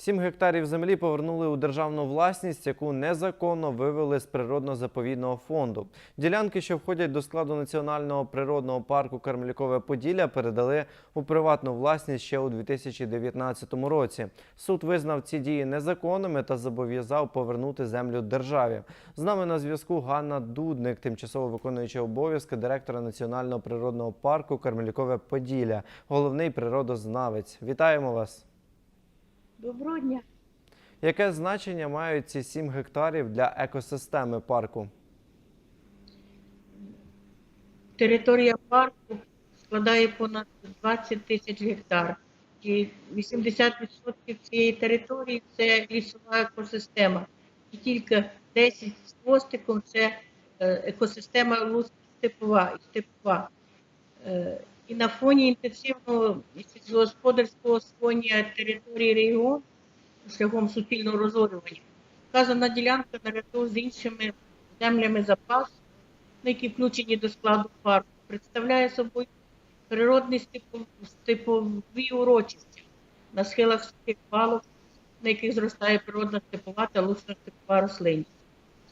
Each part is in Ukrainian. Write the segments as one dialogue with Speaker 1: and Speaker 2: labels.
Speaker 1: Сім гектарів землі повернули у державну власність, яку незаконно вивели з природно-заповідного фонду. Ділянки, що входять до складу національного природного парку Кармелікове Поділля, передали у приватну власність ще у 2019 році. Суд визнав ці дії незаконними та зобов'язав повернути землю державі. З нами на зв'язку Ганна Дудник, тимчасово виконуюча обов'язки директора національного природного парку Кармелікове Поділля, головний природознавець. Вітаємо вас!
Speaker 2: Доброго дня.
Speaker 1: Яке значення мають ці 7 гектарів для екосистеми парку?
Speaker 2: Територія парку складає понад 20 тисяч гектар. І 80% цієї території це лісова екосистема. І тільки 10 з хвостиком це е, екосистема луг-степова і степова. І на фоні інтенсивного сільськогосподарського освоєння території регіону шляхом суспільного розорювання, вказана ділянка наряду з іншими землями запасу які включені до складу парку, представляє собою природні степов- степові урочисті на схилах сухих балок, на яких зростає природна степова та лучна степова рослинність.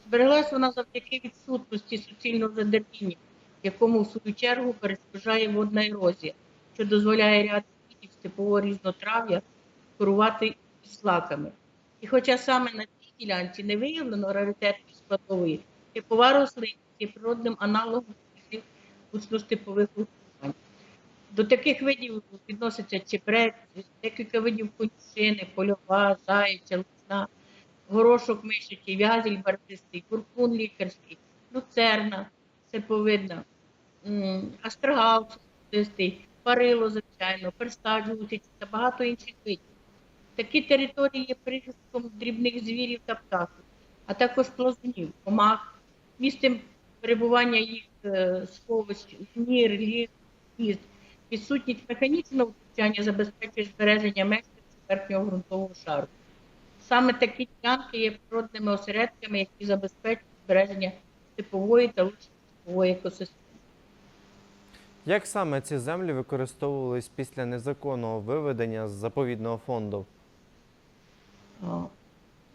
Speaker 2: Збереглась вона завдяки відсутності суцільного задерпіння, якому в свою чергу перешкоджає водна ерозія, що дозволяє ряд видів степового різнотрав'я керувати слаками. І хоча саме на цій ділянці не виявлено раритетної складової, типова рослинність є природним аналогом угрупувань. До таких видів відносяться чебрець, декілька видів конюшини, польова, заяча, лусна, горошок мишачий, вязіль барвистий, куркун лікарський, люцерна, м, астрагал сустистий, парило, звичайно, перстач гусячий та багато інших видів. Такі території є прихистком дрібних звірів та птахів, а також плазунів, комах, місцем перебування їх е, сховищ, нір, ліс, гнізд. Відсутність механічного втручання забезпечує збереження мешканців верхнього ґрунтового шару. Саме такі ділянки є природними осередками, які забезпечують збереження типової та лучно-типової екосистеми.
Speaker 1: Як саме ці землі використовувались після незаконного виведення з заповідного фонду?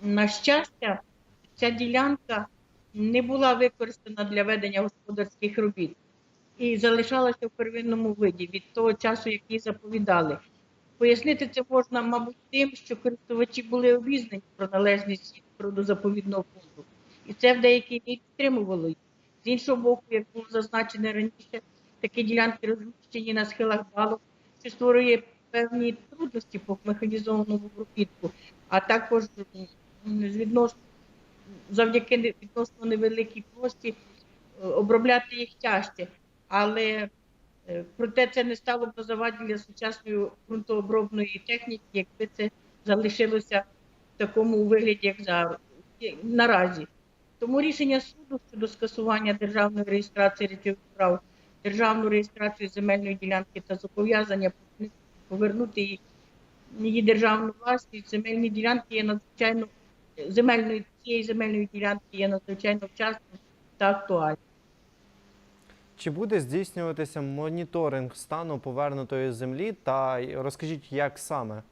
Speaker 2: На щастя, ця ділянка не була використана для ведення господарських робіт і залишалася в первинному виді від того часу, як її заповідали. Пояснити це можна, мабуть, тим, що користувачі були обізнані про належність природозаповідного фонду, і це в деякій мірі стримувало їх. З іншого боку, як було зазначено раніше, такі ділянки розміщені на схилах балок, що створює певні трудності по механізованому обробітку, а також відносно завдяки відносно невеликій площі е, обробляти їх тяжче. Але е, проте це не стало б заваді для сучасної ґрунтообробної техніки, якби це залишилося в такому вигляді, як зараз наразі. Тому рішення суду щодо скасування державної реєстрації речових прав, державну реєстрацію земельної ділянки та зобов'язання повернути її, її державну власність, земельні ділянки є надзвичайно земельної цієї земельної ділянки є надзвичайно вчасним та актуальним.
Speaker 1: Чи буде здійснюватися моніторинг стану повернутої землі? Та розкажіть, як саме?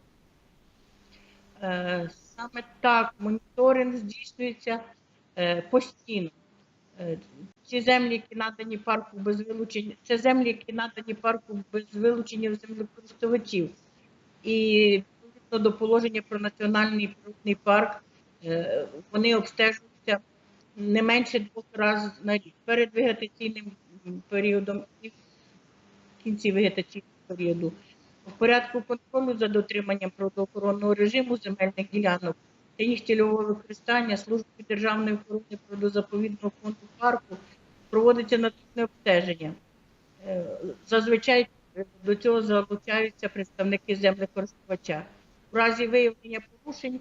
Speaker 2: Е, Саме так моніторинг здійснюється постійно. Е, Ці землі, які надані парку без вилучення, це землі, які надані парку без вилучення землекористувачів. І відповідно до положення про національний природний парк е, вони обстежуються не менше двох разів на рік перед вегетаційним періодом і в кінці вегетаційного періоду. В порядку контролю за дотриманням природоохоронного режиму земельних ділянок та їх цільового використання служби державної охорони природозаповідного фонду парку проводиться наступне обстеження. Е, Зазвичай е, до цього залучаються представники землекористувача. У разі виявлення порушень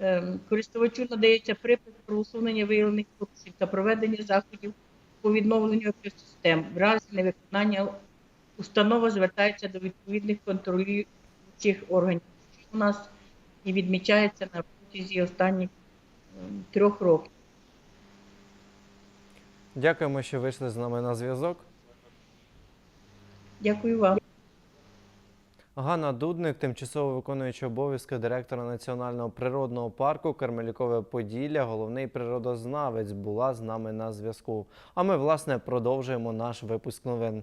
Speaker 2: е, користувачу надається припис про усунення виявлених порушень та проведення заходів по відновленню екосистем. В разі невиконання установа звертається до відповідних контролюючих органів. що У нас і відмічається на протязі останніх ем, трьох років.
Speaker 1: Дякуємо, що вийшли з нами на зв'язок.
Speaker 2: Дякую вам.
Speaker 1: Ганна Дудник, тимчасово виконуюча обов'язки директора Національного природного парку Кармелікове Поділля, головний природознавець, була з нами на зв'язку. А ми, власне, продовжуємо наш випуск новин.